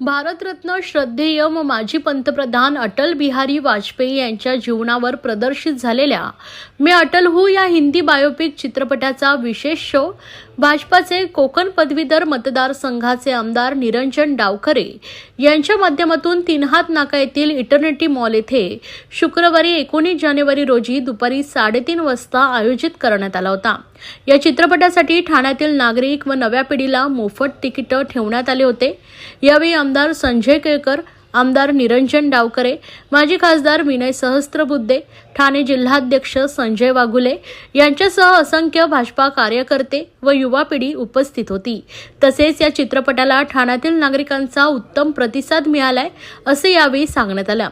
भारतरत्न श्रद्धेय व माजी पंतप्रधान अटल बिहारी वाजपेयी यांच्या जीवनावर प्रदर्शित झालेल्या मी अटल हू या हिंदी बायोपिक चित्रपटाचा विशेष शो भाजपाचे कोकण पदवीधर मतदारसंघाचे आमदार निरंजन डावखरे यांच्या माध्यमातून तीनहात नाका येथील इटर्निटी मॉल येथे शुक्रवारी एकोणीस जानेवारी रोजी दुपारी साडेतीन वाजता आयोजित करण्यात आला होता. या चित्रपटासाठी ठाण्यातील नागरिक व नव्या पिढीला मोफत तिकीटं ठेवण्यात आले होते. यावेळी आमदार संजय केळकर आमदार निरंजन डावकरे माजी खासदार विनय सहस्त्रबुद्धे ठाणे जिल्हाध्यक्ष संजय वाघुले यांच्यासह असंख्य भाजपा कार्यकर्ते व युवा पिढी उपस्थित होती. तसेच या चित्रपटाला ठाण्यातील नागरिकांचा उत्तम प्रतिसाद मिळालाय असे यावेळी सांगण्यात आलं.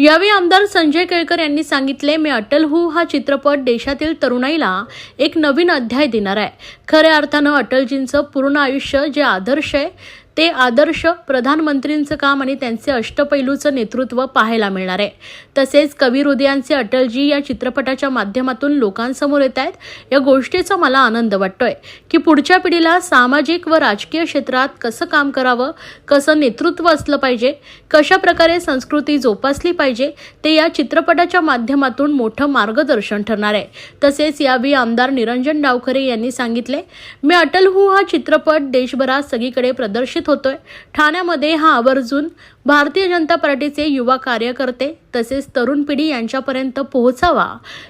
यावेळी आमदार संजय केळकर यांनी सांगितले मी अटल हू हा चित्रपट देशातील तरुणाईला एक नवीन अध्याय देणार आहे. खऱ्या अर्थानं अटलजींचं पूर्ण आयुष्य जे आदर्श आहे ते आदर्श प्रधानमंत्रींचं काम आणि त्यांचे अष्टपैलूचं नेतृत्व पाहायला मिळणार आहे. तसेच कवी हृदयांचे अटलजी या चित्रपटाच्या माध्यमातून लोकांसमोर येत आहेत. या गोष्टीचा मला आनंद वाटतोय की पुढच्या पिढीला सामाजिक व राजकीय क्षेत्रात कसं काम करावं कसं नेतृत्व असलं पाहिजे कशा प्रकारे संस्कृती जोपासली पाहिजे ते या चित्रपटाच्या माध्यमातून मोठं मार्गदर्शन ठरणार आहे. तसेच यावेळी आमदार निरंजन डावखरे यांनी सांगितले मी अटल हू हा चित्रपट देशभरात सगळीकडे प्रदर्शित होतोय. ठाण्यामध्ये हा आवर्जून भारतीय जनता पार्टीचे युवा कार्यकर्ते तसेच तरुण पिढी यांच्यापर्यंत पोहोचावा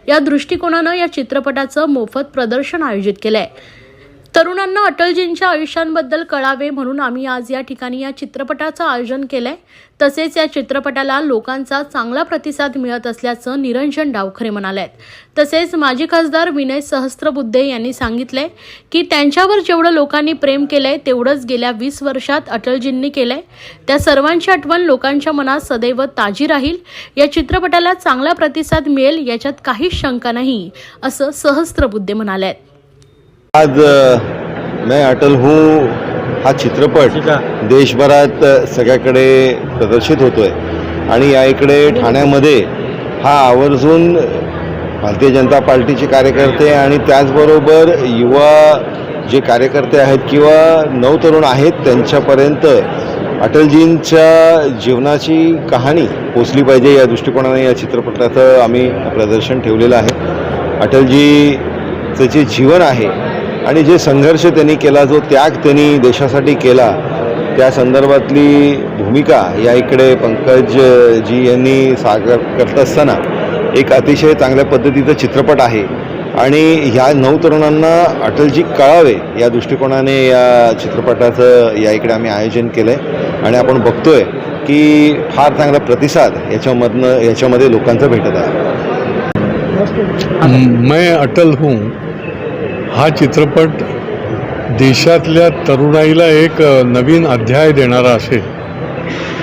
या दृष्टिकोनानं या चित्रपटाचं मोफत प्रदर्शन आयोजित केलंय. तरुणांना अटलजींच्या आयुष्यांबद्दल कळावे म्हणून आम्ही आज या ठिकाणी या चित्रपटाचं आयोजन केलंय. तसेच या चित्रपटाला लोकांचा चांगला प्रतिसाद मिळत असल्याचं निरंजन डावखरे म्हणाले तसेच माजी खासदार विनय सहस्त्रबुद्धे यांनी सांगितलंय की त्यांच्यावर जेवढं लोकांनी प्रेम केलंय तेवढंच गेल्या वीस वर्षात अटलजींनी केलंय. त्या सर्वांची आठवण लोकांच्या मनात सदैव ताजी राहील. या चित्रपटाला चांगला प्रतिसाद मिळेल याच्यात काहीच शंका नाही असं सहस्त्रबुद्धे म्हणाले आज मैं अटल हूँ हा चित्रपट देशभरात सगळ्याकडे प्रदर्शित होतोय. आणि या इकडे ठाण्यामध्ये हा आवर्जून भारतीय जनता पार्टीचे कार्यकर्ते आणि त्याचबरोबर युवा जे कार्यकर्ते आहेत किंवा नवतरुण आहेत त्यांच्यापर्यंत अटलजींच्या जीवनाची कहाणी पोचली पाहिजे या दृष्टिकोनाने या चित्रपटाचं आम्ही प्रदर्शन ठेवलेलं आहे. अटलजीचं जे जीवन आहे आणि जे संघर्ष त्यांनी केला जो त्याग त्यांनी देशासाठी केला त्या संदर्भातली भूमिका या इकडे पंकज जी यांनी सागर करत असताना एक अतिशय चांगल्या पद्धतीचं चित्रपट आहे. आणि ह्या नऊ तरुणांना अटलजी कळावे या दृष्टिकोनाने या चित्रपटाचं या इकडे आम्ही आयोजन केलं आहे आणि आपण बघतोय की फार चांगला प्रतिसाद याच्यामधनं याच्यामध्ये लोकांचा भेटत आहे. मैं अटल हूँ हा चित्रपट देशातल्या तरुणाईला एक नवीन अध्याय देणारा असेल.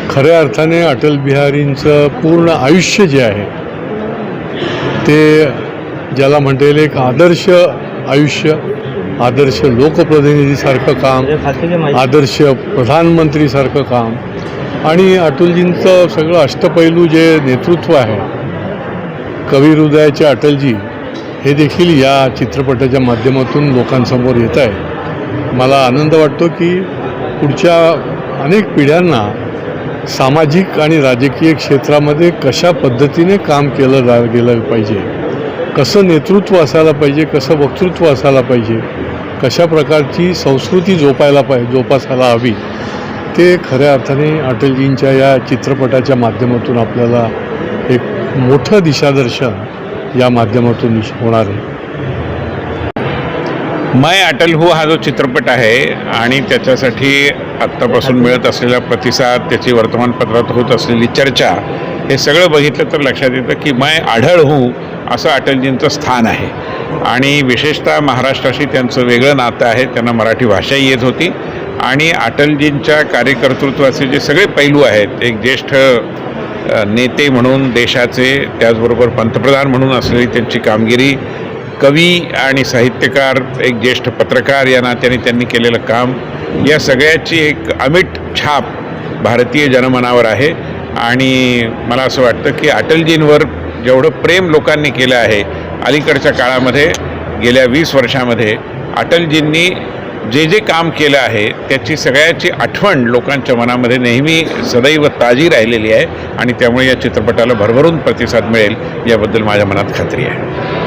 खऱ्या अर्थाने अटल बिहारींचं पूर्ण आयुष्य जे आहे ते ज्याला म्हणता येईल एक आदर्श आयुष्य आदर्श लोकप्रतिनिधीसारखं काम आदर्श प्रधानमंत्रीसारखं काम आणि अटलजींचं सगळं अष्टपैलू जे नेतृत्व आहे कवी हृदयाचे अटलजी हे देखील या चित्रपटाच्या माध्यमातून लोकांसमोर येत आहे. मला आनंद वाटतो की पुढच्या अनेक पिढ्यांना सामाजिक आणि राजकीय क्षेत्रामध्ये कशा पद्धतीने काम केलं जा गेलं पाहिजे? कसं नेतृत्व असायला पाहिजे? कसं वक्तृत्व असायला पाहिजे? कशा प्रकारची संस्कृती जोपायला पाहिजे जोपासायला हवी? ते खऱ्या अर्थाने अटलजींच्या या चित्रपटाच्या माध्यमातून आपल्याला एक मोठं दिशादर्शन या माध्यमातून होणार आहे. मैं अटल हू हा जो चित्रपट आहे आणि त्याच्यासाठी आत्तापासून मिळत असलेला प्रतिसाद त्याची वर्तमानपत्रात होत असलेली चर्चा हे सगळं बघितलं तर लक्षात येतं की मैं आढळ हू असं अटलजींचं स्थान आहे. आणि विशेषतः महाराष्ट्राशी त्यांचं वेगळं नातं आहे त्यांना मराठी भाषाही येत होती. आणि अटलजींच्या कार्यकर्तृत्वाचे जे सगळे पैलू आहेत एक ज्येष्ठ नेते म्हणून देशाचे त्याचबरोबर पंतप्रधान म्हणून असलेली त्यांची कामगिरी कवी आणि साहित्यकार एक ज्येष्ठ पत्रकार या नात्याने त्यांनी केलेलं काम या सगळ्याची एक अमिट छाप भारतीय जनमनावर आहे. आणि मला असं वाटतं की अटलजींवर जेवढं प्रेम लोकांनी केलं आहे अलीकडच्या काळामध्ये गेल्या वीस वर्षामध्ये अटलजींनी जे जे काम केलं आहे त्याची सगळ्याची आठवण लोकांच्या मनामध्ये नेहमी सदैव ताजी राहिलेली आहे आणि त्यामुळे या चित्रपटाला भरभरून प्रतिसाद मिळेल याबद्दल माझ्या मनात खात्री आहे.